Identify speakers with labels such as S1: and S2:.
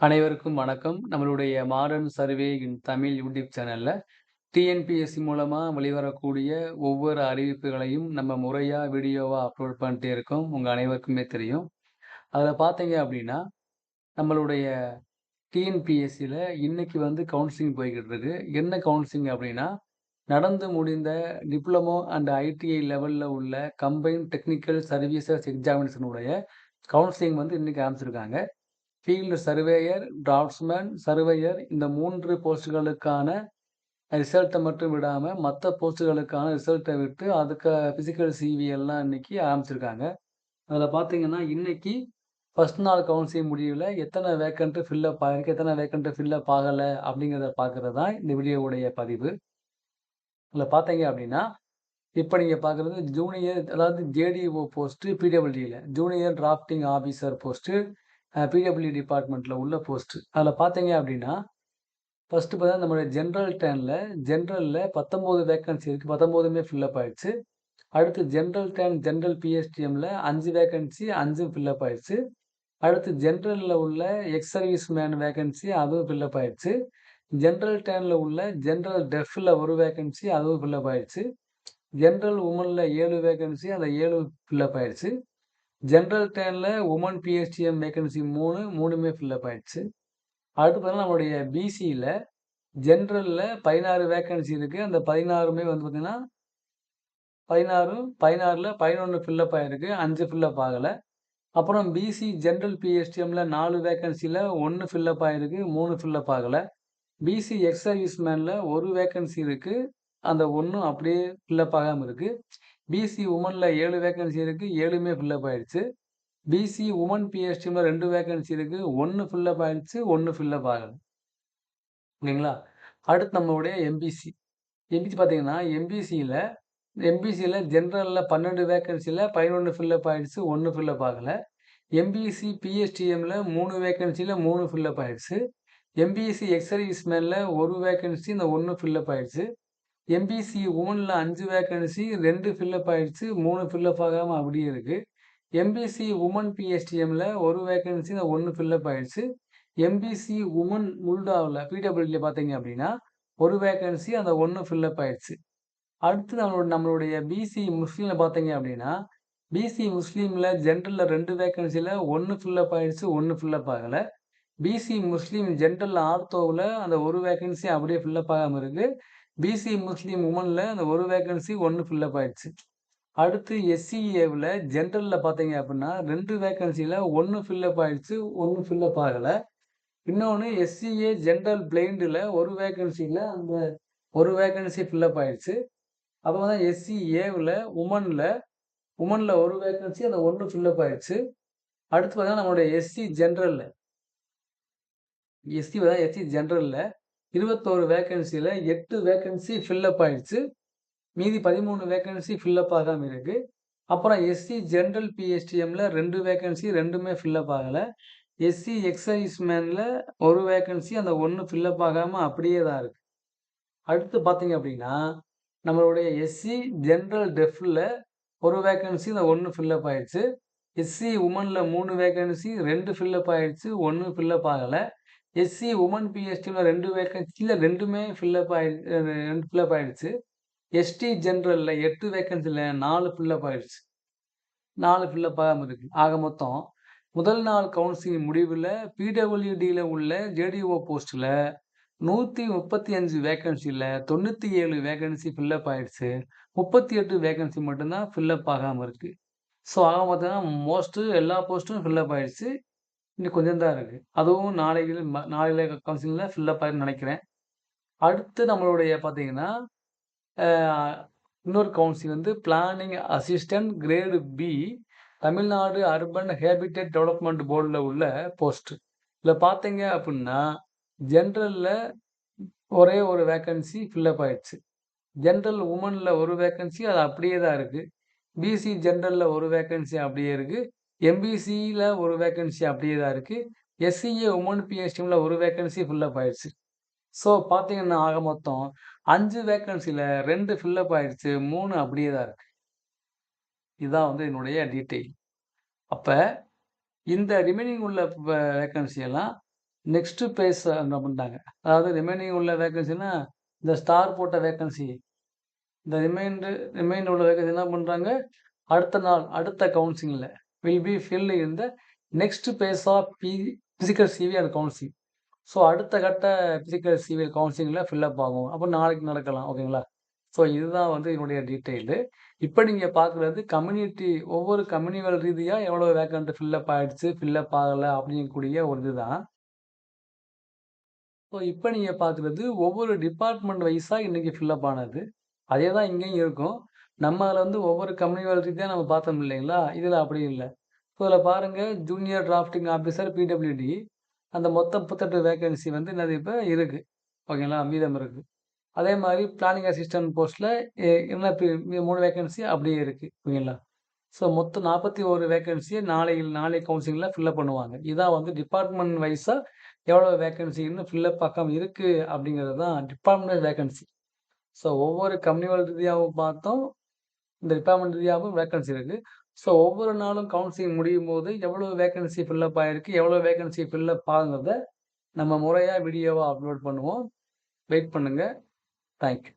S1: அனைவருக்கும் வணக்கம். நம்மளுடைய modern survey in Tamil YouTube சேனலில் டிஎன்பிஎஸ்சி மூலமாக வெளிவரக்கூடிய ஒவ்வொரு அறிவிப்புகளையும் நம்ம முறையாக வீடியோவாக அப்லோட் பண்ணிட்டே இருக்கோம். உங்கள் அனைவருக்குமே தெரியும். அதில் பார்த்தீங்க அப்படின்னா, நம்மளுடைய டிஎன்பிஎஸ்சியில் இன்னைக்கு வந்து கவுன்சிலிங் போய்கிட்டு இருக்கு. என்ன கவுன்சிலிங் அப்படின்னா, நடந்து முடிந்த டிப்ளமோ அண்ட் ஐடிஐ லெவலில் உள்ள கம்பைன் டெக்னிக்கல் சர்வீசஸ் எக்ஸாமினேஷனுடைய கவுன்சிலிங் வந்து இன்னைக்கு ஆரம்பிச்சிருக்காங்க. ஃபீல்டு சர்வேயர், டிராஃப்ட்ஸ்மேன், சர்வேயர் இந்த மூன்று போஸ்ட்டுகளுக்கான ரிசல்ட்டை மட்டும் விடாமல் மற்ற போஸ்ட்டுகளுக்கான ரிசல்ட்டை விட்டு, அதுக்கு ஃபிசிக்கல் சிவி எல்லாம் இன்னைக்கு ஆரம்பிச்சிருக்காங்க. அதில் பார்த்தீங்கன்னா, இன்றைக்கி ஃபஸ்ட் நாள் கவுன்சிலிங் முடிவில் எத்தனை வேக்கண்ட்டு ஃபில்லப் ஆகிருக்கு எத்தனை வேக்கண்ட்டு ஃபில்லப் ஃபில் அப்படிங்கிறத பார்க்குறது தான் இந்த வீடியோவுடைய பதிவு. இதில் பார்த்தீங்க அப்படின்னா, இப்போ நீங்கள் பார்க்குறது ஜூனியர் அதாவது JDO post பிடபிள்யூடியில் junior drafting officer post PW டிபார்ட்மெண்ட்டில் உள்ள போஸ்ட்டு அதில் பார்த்தீங்க அப்படின்னா, ஃபஸ்ட்டு பார்த்தா நம்மளுடைய ஜென்ரல் டேனில் ஜென்ரலில் பத்தொம்போது வேக்கன்சி இருக்குது பத்தொம்போதுமே ஃபில்லப் ஆயிடுச்சு. அடுத்து ஜென்ரல் டேன் ஜென்ரல் பிஎஸ்டிஎம்மில் அஞ்சு வேக்கன்சி அஞ்சும் ஃபில்லப் ஆயிடுச்சு. அடுத்து ஜென்ரலில் உள்ள எக்ஸ் சர்வீஸ் மேன் வேக்கன்சி அதுவும் ஃபில்லப் ஆயிடுச்சு. ஜென்ரல் டேனில் உள்ள ஜென்ரல் டெஃபில் ஒரு வேக்கன்சி அதுவும் ஃபில்லப் ஆயிடுச்சு. ஜென்ரல் உமனில் ஏழு வேக்கன்சி அந்த ஏழு ஃபில்லப் ஆயிடுச்சு. ஜென்ரல் டெனில் உமன் பிஎஸ்டிஎம் வேக்கன்சி 3 3மே ஃபில் அப் ஆயிடுச்சு. அடுத்து பார்த்தீங்கன்னா, நம்மளுடைய பிசியில் ஜென்ரலில் பதினாறு வேக்கன்சி இருக்குது அந்த 16மே வந்து பார்த்திங்கன்னா பதினாறு பதினாறில் பதினொன்று ஃபில்லப் ஆகிருக்கு அஞ்சு ஃபில்லப் ஆகலை. அப்புறம் பிசி ஜென்ரல் பிஹெச்டிஎம்மில் நாலு வேக்கன்சியில் ஒன்று ஃபில்லப் ஆகிருக்கு மூணு ஃபில்லப் ஆகலை. பிசி எக்ஸ் சர்வீஸ் மேனில் ஒரு வேக்கன்சி இருக்குது அந்த ஒன்றும் அப்படியே ஃபில்லப் ஆகாமல் இருக்குது பிசி உமனில் ஏழு வேக்கன்சி இருக்கு. 7மே ஃபில் அப் ஆயிடுச்சு. பிசி உமன் பிஎஸ்டிஎம்ல 2 வேக்கன்சி இருக்கு. 1 ஃபில் அப் ஆயிடுச்சு. 1 ஃபில் அப் ஆகல. ஓகேங்களா? அடுத்து நம்மளுடைய எம்பிசி. எம்பிசி பார்த்தீங்கன்னா, எம்பிசில எம்பிசில ஜெனரல்ல 12 வேக்கன்சில 11 ஃபில் அப் ஆயிடுச்சு. 1 ஃபில் அப் ஆகல. எம்பிசி பிஎஸ்டிஎம்ல 3 வேக்கன்சில 3 ஃபில் அப் ஆயிடுச்சு. எம்பிசி எக்ஸ் சர்வீஸ் மேன்ல 1 வேக்கன்சி இந்த 1 ஃபில் அப் ஆயிடுச்சு. எம்பிசி உமனில் அஞ்சு வேக்கன்சி ரெண்டு ஃபில்லப் ஆகிடுச்சு மூணு ஃபில்லப் ஆகாமல் அப்படியே இருக்குது எம்பிசி உமன் பிஎஸ்டிஎம்மில் ஒரு வேக்கன்சி ஒன்று ஃபில்லப் ஆகிடுச்சு எம்பிசி உமன் முல்டாவில் பிடபிள்யூல பார்த்தீங்க அப்படின்னா, ஒரு வேக்கன்சி அந்த ஒன்று ஃபில்லப் ஆயிடுச்சு. அடுத்து நம்மளோட நம்மளுடைய பிசி முஸ்லீமில் பார்த்தீங்க அப்படின்னா, பிசி முஸ்லீமில் ஜென்ரலில் ரெண்டு வேக்கன்சியில் ஒன்று ஃபில்லப் ஆயிடுச்சு. 1 ஃபில் அப் ஆகல. பிசி முஸ்லீம் ஜென்ரல் ஆர்த்தோவில் அந்த ஒரு வேக்கன்சி அப்படியே ஃபில்லப் ஆகாமல் இருக்குது பிசி முஸ்லீம் உமனில் அந்த ஒரு வேக்கன்சி ஒன்று ஃபில்லப் ஆயிடுச்சு. அடுத்து எஸ்சிஏவில் ஜென்ரலில் பார்த்தீங்க அப்படின்னா, ரெண்டு வேக்கன்சியில் ஒன்று ஃபில்லப் ஆயிடுச்சு. ஒன்று ஃபில்லப் ஆகலை இன்னொன்று எஸ்சிஏ ஜென்ரல் பிளைண்டில் ஒரு வேக்கன்சியில் அந்த ஒரு வேக்கன்சி ஃபில்லப் ஆயிடுச்சு. அப்புறம் தான் எஸ்சிஏவில் உமனில் உமனில் ஒரு வேக்கன்சி அந்த ஒன்று ஃபில்லப் ஆயிடுச்சு. அடுத்து பார்த்தீங்கன்னா, நம்மளுடைய எஸ்சி ஜென்ரலில் எஸ்சி பார்த்தா எஸ்சி ஜென்ரலில் இருபத்தோரு வேக்கன்சியில் எட்டு வேக்கன்சி ஃபில்லப் ஆயிடுச்சு. மீதி 13 வேக்கன்சி ஃபில்லப் ஆகாமல் இருக்குது அப்புறம் எஸ்சி ஜென்ரல் பிஎஸ்டிஎம்மில் ரெண்டு வேக்கன்சி ரெண்டுமே ஃபில்லப் ஆகலை எஸ்சி எக்ஸைஸ் மேனில் மேன்ல 1 வேக்கன்சி அந்த ஒன்று ஃபில்லப் ஆகாமல் அப்படியே தான் இருக்குது அடுத்து பார்த்தீங்க அப்படின்னா, நம்மளுடைய எஸ்சி ஜென்ரல் டெஃப்ல 1 வேக்கன்சி இந்த ஒன்று ஃபில்லப் ஆயிடுச்சு. எஸ்சி உமனில் மூணு வேக்கன்சி ரெண்டு ஃபில்லப் ஆயிடுச்சு. ஒன்று ஃபில்லப் ஆகலை எஸ்சி வுமன் பிஎஸ்டிஎம்ல 2 வேக்கன்சில 2மே ஃபில் அப் ஆயி 2 ஃபில் அப் ஆயிடுச்சு. எஸ்டி ஜென்ரலில் எட்டு வேக்கன்சியில் நாலு ஃபில்லப் ஆயிடுச்சு. நாலு ஃபில்லப் ஆகாமல் இருக்கு. ஆக மொத்தம் முதல் நாள் கவுன்சிலிங் முடிவில் பிடபிள்யூடியில் உள்ள ஜேடிஓ போஸ்ட்ல 135 வேக்கன்சில 97 வேக்கன்சி வேகன்சி ஃபில்லப் ஆயிடுச்சு. 38 வேக்கன்சி வேகன்சி மட்டும்தான் ஃபில்லப் ஆகாமல் இருக்குது ஸோ ஆக மொத்தம் மோஸ்ட்டு எல்லா போஸ்ட்டும் ஃபில்லப் ஆயிடுச்சு. இன்னும் கொஞ்சம் தான் இருக்கு. அதுவும் நாளையில் ம நாளைய கவுன்சிலிங்ல ஃபில்லப் நினைக்கிறேன். அடுத்து நம்மளுடைய பார்த்தீங்கன்னா, இன்னொரு கவுன்சில் வந்து planning assistant grade B Tamil Nadu urban habitat development போர்டில் உள்ள போஸ்ட். இதில் பார்த்தீங்க அப்படின்னா, ஜென்ரலில் ஒரே ஒரு வேக்கன்சி ஃபில்லப் ஆயிடுச்சு. ஜென்ரல் உமனில் ஒரு வேக்கன்சி அது அப்படியே தான் இருக்குது பிசி ஜென்ரலில் ஒரு வேக்கன்சி அப்படியே இருக்குது எம்பிசியில் ஒரு வேக்கன்சி அப்படியே தான் இருக்குது எஸ்சிஏ உமன் பிஎஸ்டிஎம்ல 1 வேக்கன்சி ஃபில்லப் ஆயிடுச்சு. ஸோ பார்த்தீங்கன்னா, ஆக மொத்தம் அஞ்சு வேக்கன்சியில் ரெண்டு ஃபில்லப் ஆயிடுச்சு. மூணு அப்படியே தான் இருக்குது இதுதான் வந்து என்னுடைய டீட்டெயில். அப்போ இந்த ரிமைனிங் உள்ள வேக்கன்சியெல்லாம் நெக்ஸ்ட்டு பேஸ் என்ன பண்ணிட்டாங்க அதாவது ரிமைனிங் உள்ள வேக்கன்சினா இந்த ஸ்டார் போட்ட வேக்கன்சி இந்த ரிமைண்டு ரிமைண்ட் உள்ள வேக்கன்சி என்ன பண்ணுறாங்க அடுத்த நாள் அடுத்த கவுன்சிலிங்கில் will be fill in the next phase of be physical CV and counselling so அடுத்த கட்ட ஃபிசிக்கல் சிவில் கவுன்சிலிங்கில் ஃபில்லப் ஆகும். அப்போ நாளைக்கு நடக்கலாம் ஓகேங்களா? ஸோ இதுதான் வந்து என்னுடைய டீட்டெயிலு இப்போ நீங்கள் பார்க்குறது கம்யூனிட்டி ஒவ்வொரு கம்யூனிவல் ரீதியாக எவ்வளோ வேக்கண்ட் ஃபில்லப் ஆகிடுச்சு ஃபில்லப் ஆகலை அப்படிங்கக்கூடிய ஒரு இதுதான். ஸோ இப்போ நீங்கள் பார்க்குறது ஒவ்வொரு டிபார்ட்மெண்ட் வைஸாக இன்றைக்கி ஃபில்லப் ஆனது. அதே தான் இங்கேயும் இருக்கும். நம்ம அதில் வந்து ஒவ்வொரு கம்யூனிவல் தான் நம்ம பார்த்தோம் இல்லைங்களா? இதில் அப்படி இல்லை. ஸோ இதில் பாருங்கள் ஜூனியர் டிராஃப்டிங் ஆஃபீஸர் பிடபிள்யூடி அந்த மொத்தம் முப்பத்தெட்டு வேகன்சி வந்து என்னது இப்போ? இருக்குது ஓகேங்களா மீதம் இருக்குது அதே மாதிரி பிளானிங் அசிஸ்டன்ட் போஸ்ட்டில் என்ன மூணு வேகன்சி அப்படியே இருக்குது ஓகேங்களா ஸோ மொத்தம் நாற்பத்தி ஒரு வேகன்சியை நாளை நாளை கவுன்சிலிங்கில் ஃபில்லப் பண்ணுவாங்க. இதான் வந்து டிபார்ட்மெண்ட் வைஸாக எவ்வளோ வேகன்சின்னு ஃபில்லப் பக்கம் இருக்குது அப்படிங்கிறது தான் டிபார்ட்மெண்ட் வேகன்சி ஸோ ஒவ்வொரு கம்யூனிவல் ரீதியாகவும் பார்த்தோம். இந்த டிபார்ட்மெண்ட் ரீதியாகவும் வேக்கன்சி இருக்குது ஸோ ஒவ்வொரு நாளும் கவுன்சிலிங் முடியும் போது எவ்வளோ வேகன்சி ஃபில்லப் ஆகிருக்கு எவ்வளோ வேகன்சி ஃபில்லப் ஆகுங்கிறத நம்ம முறையாக வீடியோவாக அப்லோட் பண்ணுவோம். வெயிட் பண்ணுங்கள் தேங்க்யூ